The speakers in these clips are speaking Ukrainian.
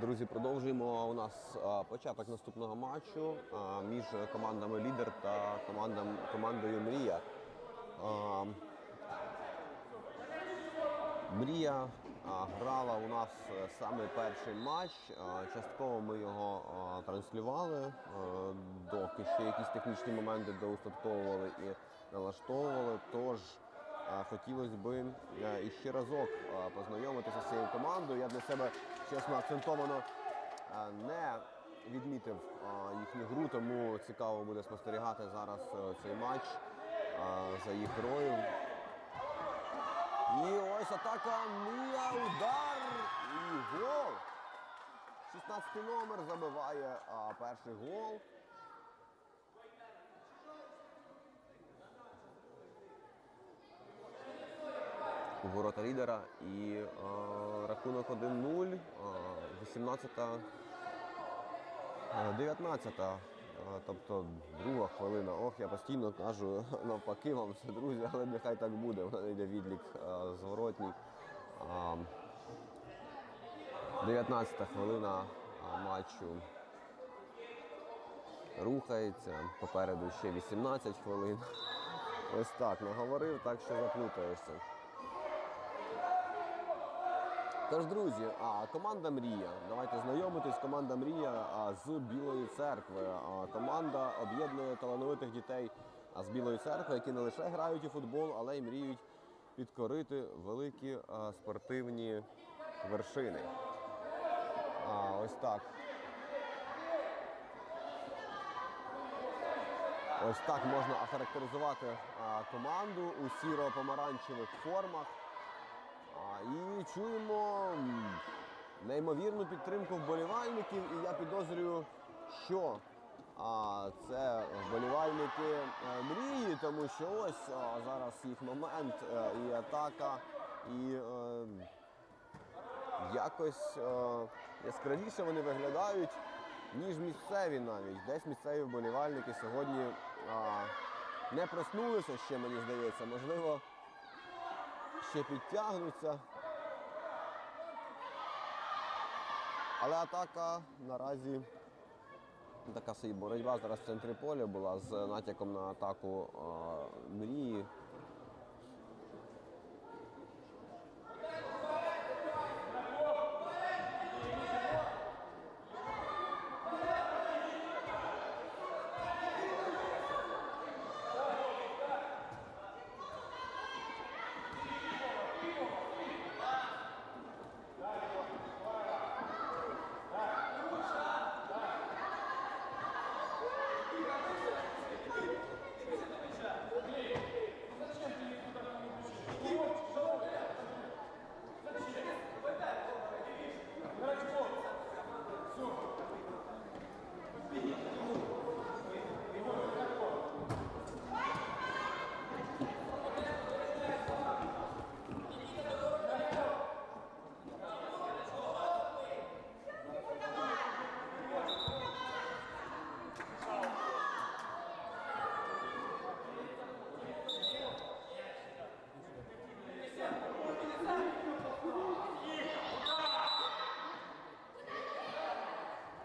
Друзі, продовжуємо. У нас початок наступного матчу між командами Лідер та командою Мрія. Мрія грала у нас саме перший матч. Частково ми його транслювали, доки ще якісь технічні моменти доустатковували і налаштовували. Тож хотілося б іще разок познайомитися з цією командою. Я для себе чесно акцентовано не відмітив їхню гру, тому цікаво буде спостерігати зараз е, цей матч за їх грою. І ось атака Мія, удар і гол. 16 номер забиває перший гол. Ворота лідера і а, рахунок 1-0, а, 18 а, 19 а, тобто друга хвилина. Ох, я постійно кажу навпаки вам все, друзі, але нехай так буде. Мене йде відлік а, зворотній. А, 19 хвилина матчу рухається. Попереду ще 18 хвилин. Ось так наговорив, так що заплутаєшся. Тож, друзі, а команда Мрія. Давайте знайомитись. Команда Мрія з Білої церкви. Команда об'єднує талановитих дітей з Білої церкви, які не лише грають у футбол, але й мріють підкорити великі спортивні вершини. А, ось так. Ось так можна охарактеризувати команду у сіро-помаранчевих формах. А, І чуємо неймовірну підтримку вболівальників, і я підозрюю, що а, це вболівальники е, мрії, тому що ось а, зараз їх момент е, і атака, і е, якось е, яскравіше вони виглядають, ніж місцеві навіть. Десь місцеві вболівальники сьогодні а, не проснулися ще, мені здається, можливо ще підтягнуться. Але атака наразі така собі боротьба зараз в центрі поля була з натяком на атаку е, мрії.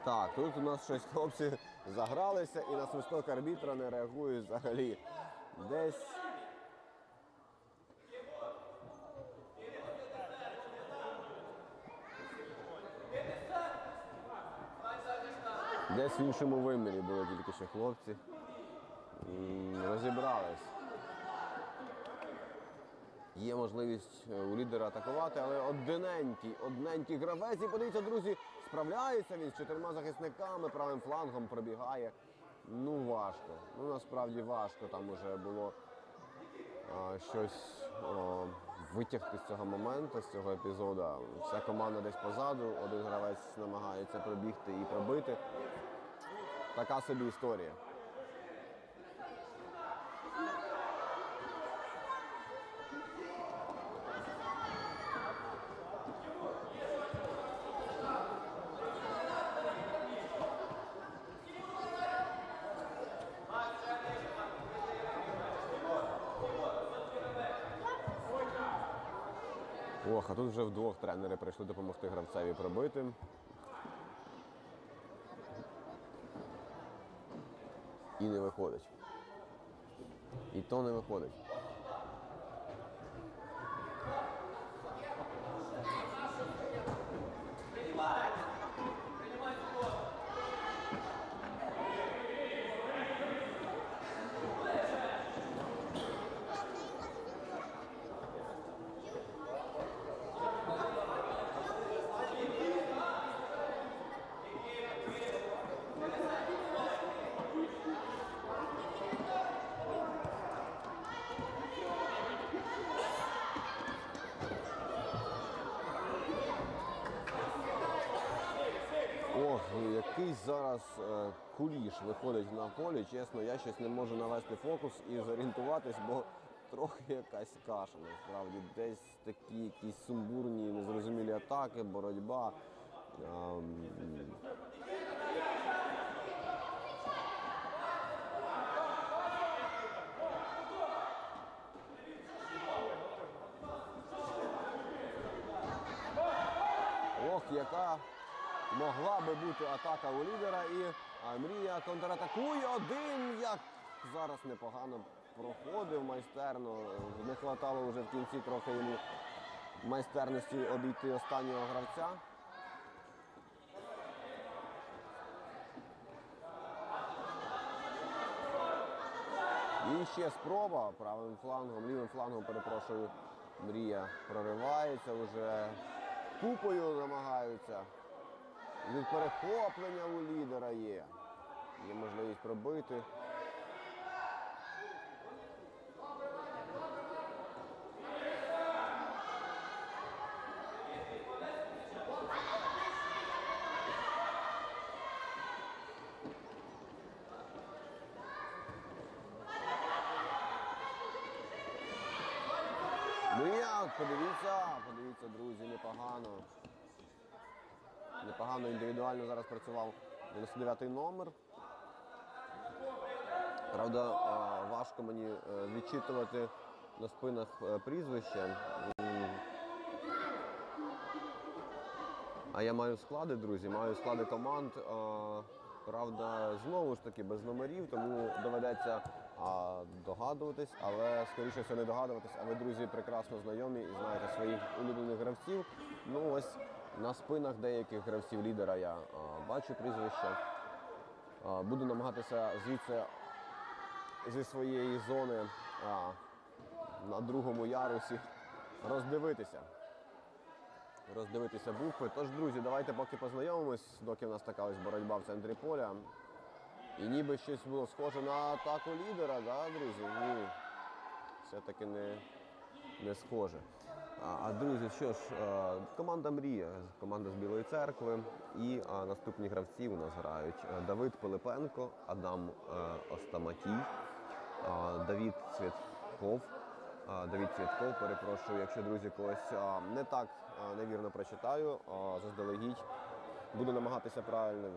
Так, тут у нас щось хлопці загралися і на свисток арбітра не реагують взагалі. Десь. Десь в іншому вимірі були тільки що хлопці. Розібрались. Є можливість е, у лідера атакувати, але одиненький, одненький гравець. І подивіться, друзі, справляється він з чотирма захисниками, правим флангом пробігає. Ну важко. Ну насправді важко. Там уже було а, щось а, витягти з цього моменту, з цього епізоду. Вся команда десь позаду, один гравець намагається пробігти і пробити. Така собі історія. Ох, а тут вже вдвох тренери прийшли допомогти гравцеві пробити. І не виходить. І то не виходить. Куліш виходить на полі. Чесно, я щось не можу навести фокус і зорієнтуватись, бо трохи якась каша насправді. Десь такі якісь сумбурні, незрозумілі атаки, боротьба. Ем, Ох, яка могла би бути атака у лідера і а, мрія контратакує один. Як зараз непогано проходив майстерно. Не хватало вже в кінці трохи йому майстерності обійти останнього гравця. І ще спроба правим флангом, лівим флангом, перепрошую, мрія проривається вже купою намагаються. Від перехоплення у лідера є. Є можливість пробити. Ну подивіться, Непогано індивідуально зараз працював 99-й номер. Правда, важко мені е, відчитувати на спинах е, прізвища. М. А я маю склади, друзі, маю склади команд. Правда, знову ж таки без номерів, тому доведеться догадуватись, але скоріше все не догадуватись. А ви, друзі, прекрасно знайомі і знаєте своїх улюблених гравців. Ну ось на спинах деяких гравців лідера я а, бачу прізвища. А, буду намагатися звідси зі своєї зони а, на другому ярусі роздивитися. Роздивитися букви. Тож, друзі, давайте поки познайомимось, доки в нас така ось боротьба в центрі поля. І ніби щось було схоже на атаку лідера, да, друзі? Ні. Все-таки не, не схоже. А, друзі, що ж, команда Мрія, команда з Білої церкви. І наступні гравці у нас грають Давид Пилипенко, Адам е, Остаматій, Давід Цвітков. А, Давід Цвітков, перепрошую, якщо друзі когось не так невірно прочитаю, заздалегідь. Буду намагатися правильно.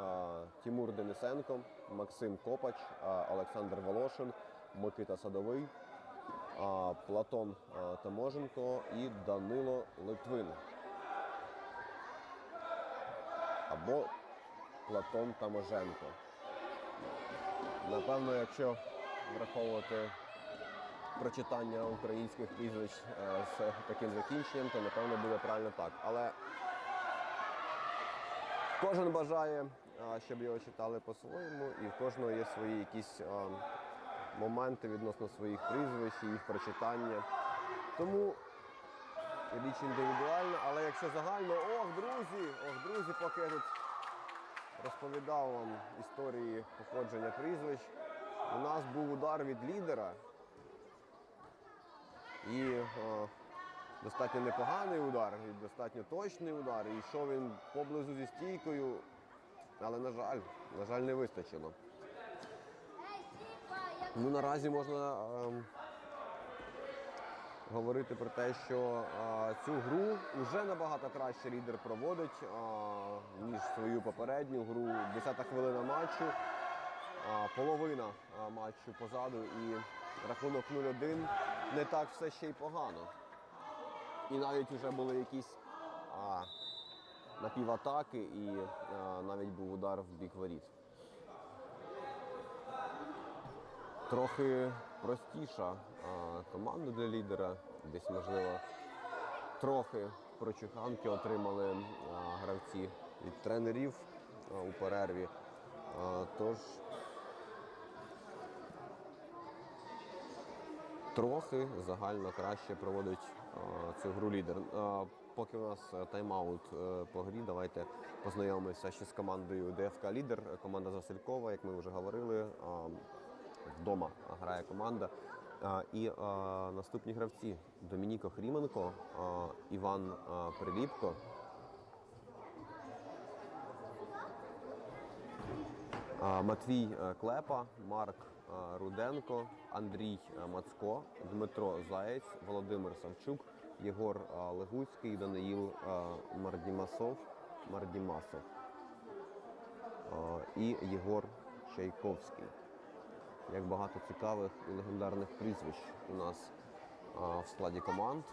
А, Тимур Денисенко, Максим Копач, Олександр Волошин, Микита Садовий, Платон Таможенко і Данило Литвин. Або Платон Таможенко. Напевно, якщо враховувати прочитання українських прізвищ е, з таким закінченням, то напевно буде правильно так. Але кожен бажає, е, щоб його читали по-своєму, і в кожного є свої якісь е, моменти відносно своїх прізвищ, і їх прочитання. Тому річ індивідуальна, але якщо загально, ох, друзі, ох, друзі, поки я тут розповідав вам історії походження прізвищ, у нас був удар від лідера. І е, достатньо непоганий удар, і достатньо точний удар. І йшов він поблизу зі стійкою, але, на жаль, на жаль, не вистачило. Ну, наразі можна ем, говорити про те, що е, цю гру вже набагато краще лідер проводить, е, ніж свою попередню гру. Десята хвилина матчу, е, половина е, матчу позаду і рахунок 0-1 не так все ще й погано. І навіть вже були якісь а, напіватаки, і а, навіть був удар в бік воріт. Трохи простіша команда для лідера. Десь, можливо, трохи прочуханки отримали гравці від тренерів у перерві. Тож трохи загально краще проводить цю гру лідер. Поки у нас е, тайм-аут е, по грі, давайте познайомимося ще з командою ДФК Лідер. Команда з Василькова, як ми вже говорили. Вдома грає команда. І наступні гравці Домініко Хріменко, Іван а, Приліпко. Матвій е, Клепа, Марк е, Руденко, Андрій е, Мацко, Дмитро Заєць, Володимир Савчук, Єгор е, Легуцький, Даниїл е, Мардімасов, Мардімасов е, і Єгор Чайковський. Як багато цікавих і легендарних прізвищ у нас в складі команд.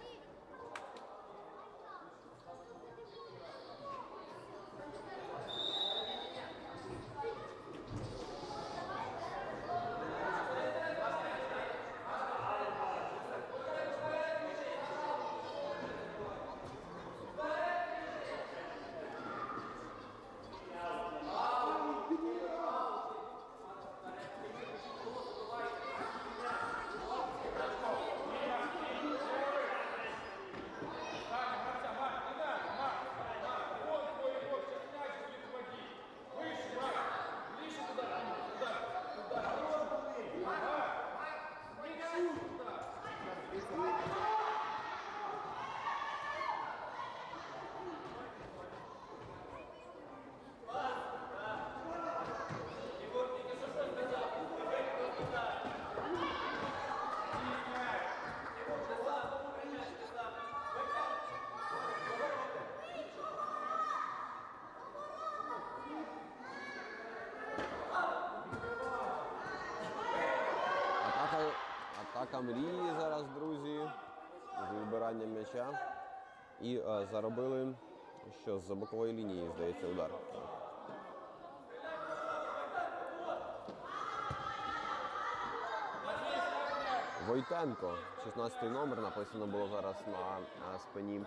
Атака, атака мрії зараз, друзі. З відбиранням м'яча. І е, заробили що з бокової лінії, здається, удар. Войтенко, 16 номер, написано було зараз на, на спині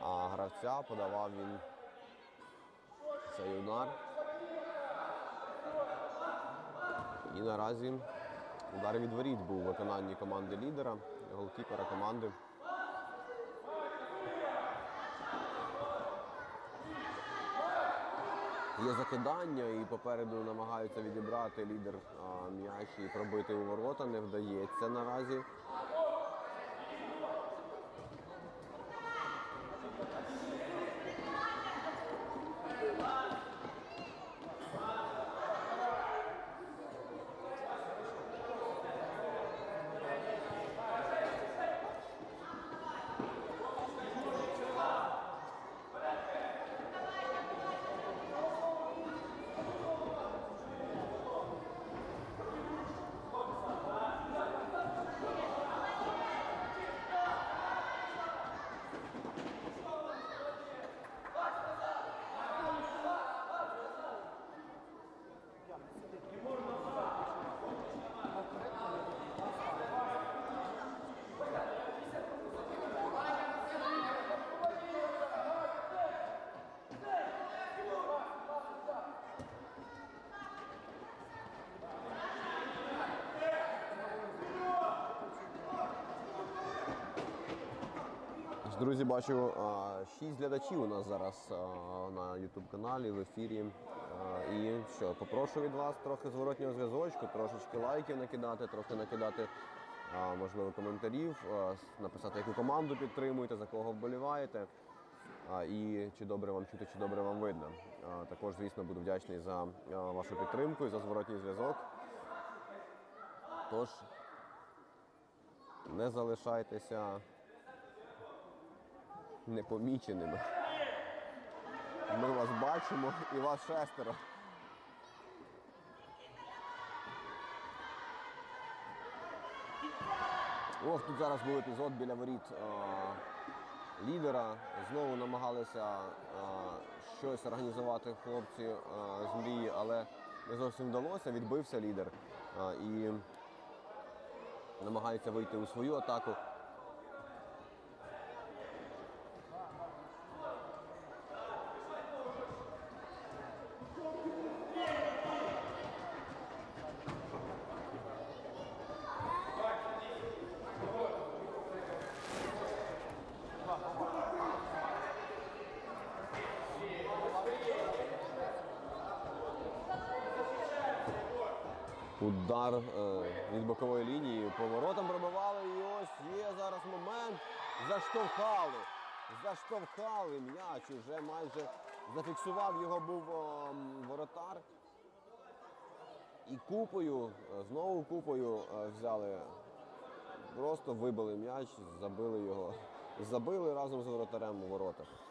а, гравця. Подавав він цей удар. І наразі удар від воріт був у виконанні команди лідера, голкіпера команди. Є закидання і попереду намагаються відібрати лідер м'яч і пробити у ворота. Не вдається наразі. Друзі, бачу, шість глядачів у нас зараз на YouTube каналі в ефірі. І що, попрошу від вас трохи зворотнього зв'язочку, трошечки лайків накидати, трохи накидати, можливо, коментарів, написати, яку команду підтримуєте, за кого вболіваєте. І чи добре вам чути, чи добре вам видно. Також, звісно, буду вдячний за вашу підтримку і за зворотній зв'язок. Тож не залишайтеся непоміченими. Ми вас бачимо і вас шестеро. Ох, тут зараз був епізод біля воріт а, лідера. Знову намагалися а, щось організувати хлопці а, з мрії, але не зовсім вдалося. Відбився лідер. А, і намагається вийти у свою атаку. Удар е, від бокової лінії. Поворотом пробивали. І ось є зараз момент. Заштовхали. Заштовхали м'яч. Уже майже зафіксував його був воротар. І купою, е, знову купою е, взяли. Просто вибили м'яч, забили його. Забили разом з воротарем у ворота. –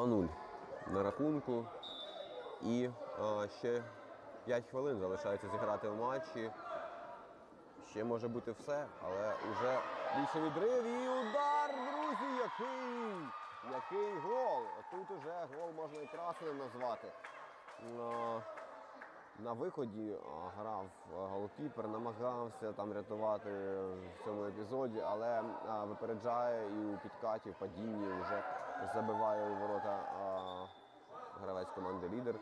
2-0 на рахунку. І а, ще 5 хвилин залишається зіграти в матчі. Ще може бути все, але вже більше відрив і удар, друзі, який! Який гол! Тут уже гол можна і красним назвати. На виході грав голкіпер, намагався там рятувати в цьому епізоді, але випереджає і у підкаті, в падінні вже забиває у ворота гравець команди лідер.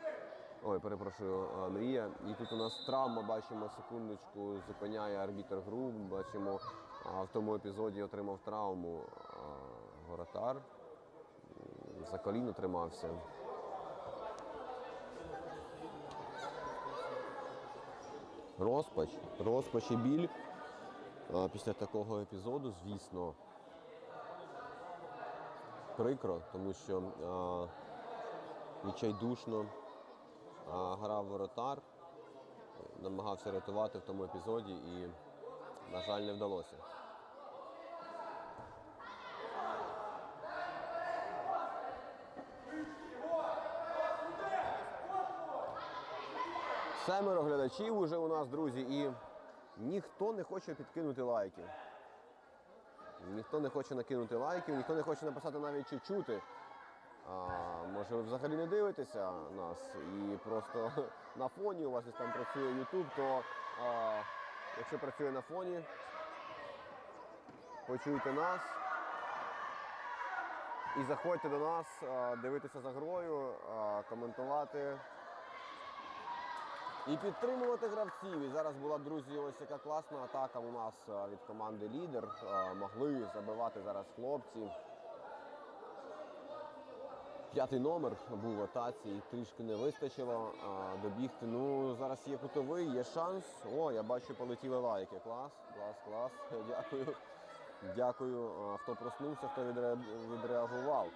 Ой, перепрошую, Мрія. І тут у нас травма, бачимо секундочку, зупиняє арбітр гру. Бачимо, в тому епізоді отримав травму а, воротар. За коліно тримався. Розпач, розпач і біль після такого епізоду, звісно, прикро, тому що відчайдушно грав воротар, намагався рятувати в тому епізоді і, на жаль, не вдалося. Семеро глядачів уже у нас, друзі, і ніхто не хоче підкинути лайків. Ніхто не хоче накинути лайків, ніхто не хоче написати навіть чи чути. А, може, ви взагалі не дивитеся нас і просто на фоні у вас десь там працює YouTube, то а, якщо працює на фоні, почуйте нас і заходьте до нас, а, дивитися за грою, а, коментувати. І підтримувати гравців. І зараз була, друзі, ось яка класна атака у нас від команди лідер. Могли забивати зараз хлопці. П'ятий номер був в і трішки не вистачило а, добігти. Ну, зараз є кутовий, є шанс. О, я бачу, полетіли лайки. Клас, клас, клас. Дякую. Дякую, хто проснувся, хто відре- відреагував.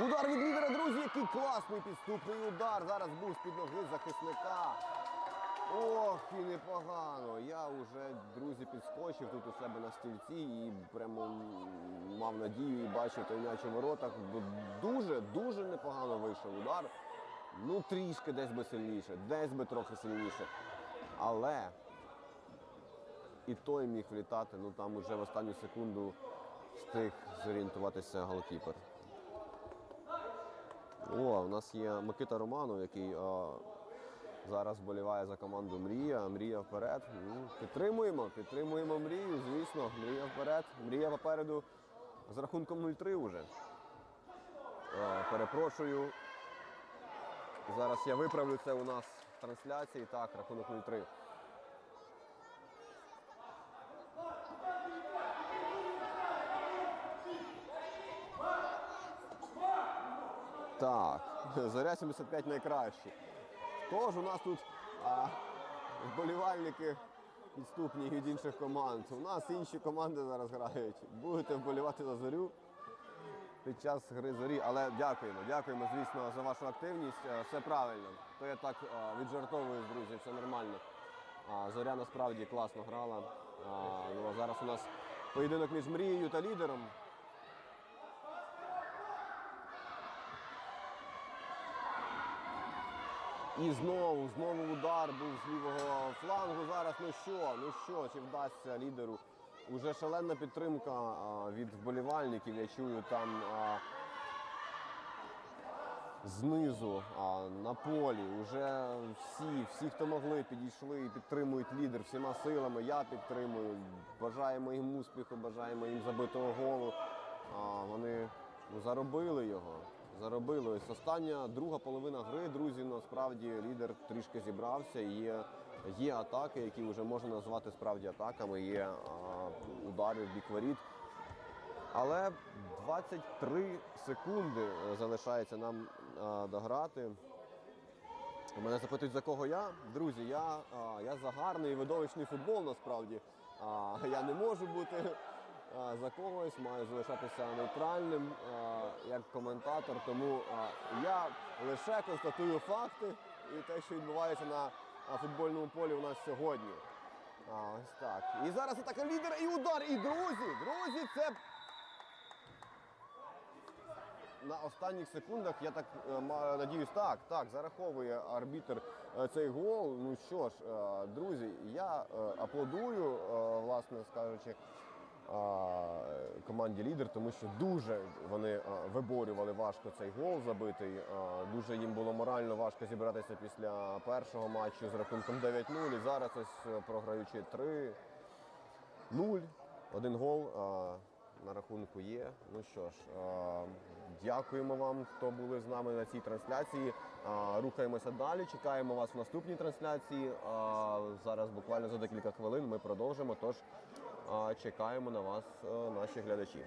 Удар від лідера, друзі, який класний підступний удар. Зараз був з-під ноги захисника. Ох, і непогано. Я вже, друзі, підскочив тут у себе на стільці і прямо мав надію і бачив той у воротах. Дуже, дуже непогано вийшов удар. Ну, трішки десь би сильніше, десь би трохи сильніше. Але і той міг влітати, ну там уже в останню секунду встиг зорієнтуватися голкіпер. О, у нас є Микита Романов, який а, зараз вболіває за команду Мрія. Мрія вперед. Ну, підтримуємо, підтримуємо мрію, звісно. Мрія вперед. Мрія попереду з рахунком 0-3 вже. А, перепрошую. Зараз я виправлю це у нас в трансляції. Так, рахунок 0-3. Так, Зоря 75 найкращі. Тож у нас тут а, вболівальники підступні від інших команд. У нас інші команди зараз грають. Будете вболівати за зорю під час гри зорі. Але дякуємо, дякуємо, звісно, за вашу активність. Е, Все правильно. То я так е, віджартовую, друзі, все нормально. Зоря насправді класно грала. Ну, а зараз у нас поєдинок між мрією та лідером. І знову, знову удар був з лівого флангу. Зараз ну що, ну що, чи вдасться лідеру? Уже шалена підтримка від вболівальників. Я чую там а, знизу а, на полі. Уже всі, всі, хто могли, підійшли і підтримують лідер всіма силами. Я підтримую. Бажаємо їм успіху, бажаємо їм забитого голу. А, вони ну, заробили його. Заробили. Ось остання друга половина гри, друзі. Насправді лідер трішки зібрався. Є, є атаки, які вже можна назвати справді атаками. Є а, удари в бік воріт. Але 23 секунди е, залишається нам а, дограти. Мене запитують, за кого я. Друзі, я, а, я за гарний і видовищний футбол насправді. А, я не можу бути за когось, маю залишатися нейтральним як коментатор. Тому я лише констатую факти і те, що відбувається на футбольному полі у нас сьогодні. Ось так. І зараз атака лідера і удар. І друзі, друзі, це на останніх секундах я так е, надіюсь, так, так, зараховує арбітр е, цей гол. Ну що ж, е, друзі, я аплодую, власне скажучи, команді лідер, тому що дуже вони виборювали важко цей гол забитий. Дуже їм було морально важко зібратися після першого матчу з рахунком 9-0. І зараз ось е, програючи 3 0 один гол на рахунку є. Ну що ж, дякуємо вам, хто були з нами на цій трансляції. Рухаємося далі. Чекаємо вас в наступній трансляції. Зараз буквально за декілька хвилин ми продовжимо. Тож чекаємо на вас, е, наші глядачі.